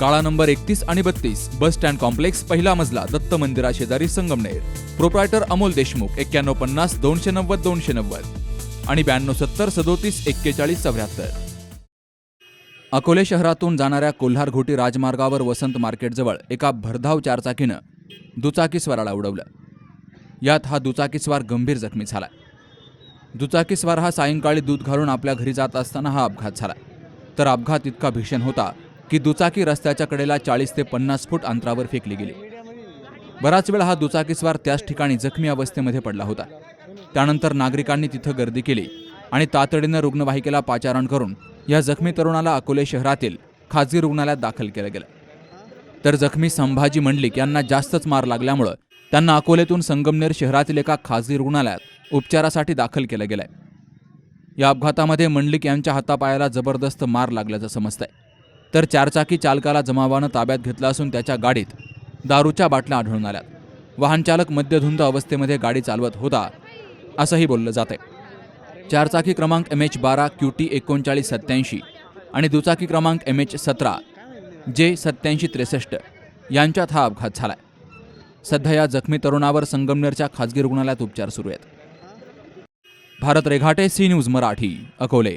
काळा नंबर एकतीस आणि बत्तीस बस स्टँड कॉम्प्लेक्स पहिला मजला दत्त मंदिरा शेजारी संगमनेर. प्रोप्रायटर अमोल देशमुख एक्क्याण्णव पन्नास दोनशे नव्वद दोनशे नव्वद. आणि ब्याण्णव सत्तर सदोतीस एक्केचाळीस चौऱ्याहत्तर. अकोले शहरातून जाणाऱ्या कोल्हारघोटी राजमार्गावर वसंत मार्केटजवळ एका भरधाव चारचाकीनं दुचाकीस्वाराला उडवलं. यात हा दुचाकीस्वार गंभीर जखमी झाला. दुचाकीस्वार हा सायंकाळी दूध घालून आपल्या घरी जात असताना हा अपघात झाला. तर अपघात इतका भीषण होता की दुचाकी रस्त्याच्या कडेला चाळीस ते पन्नास फूट अंतरावर फेकली गेली. बराच वेळ हा दुचाकीस्वार त्याच ठिकाणी जखमी अवस्थेमध्ये पडला होता. त्यानंतर नागरिकांनी तिथं गर्दी केली आणि तातडीनं रुग्णवाहिकेला पाचारण करून या जखमी तरुणाला अकोले शहरातील खाजगी रुग्णालयात दाखल केलं गेलं. तर जखमी संभाजी मंडलिक यांना जास्तच मार लागल्यामुळं त्यांना अकोलेतून संगमनेर शहरातील एका खाजगी रुग्णालयात उपचारासाठी दाखल केलं गेलंय. या अपघातामध्ये मंडलिक यांच्या हातापायाला जबरदस्त मार लागल्याचं समजतंय. तर चारचाकी चालकाला जमावानं ताब्यात घेतलं असून त्याच्या गाडीत दारूच्या बाटल्या आढळून आल्यात वाहनचालक मद्यधुंद अवस्थेमध्ये गाडी चालवत होता असंही बोललं जातंय. चारचाकी क्रमांक एम एच बारा क्यू टी एकोणचाळीस सत्याऐंशी आणि दुचाकी क्रमांक एम एच सतरा जे सत्याऐंशी त्रेसष्ट यांच्यात हा अपघात झाला सध्या या जखमी तरुणावर संगमनेरच्या खाजगी रुग्णालयात उपचार सुरू आहेत. Bharat Reghate C news Marathi Akole.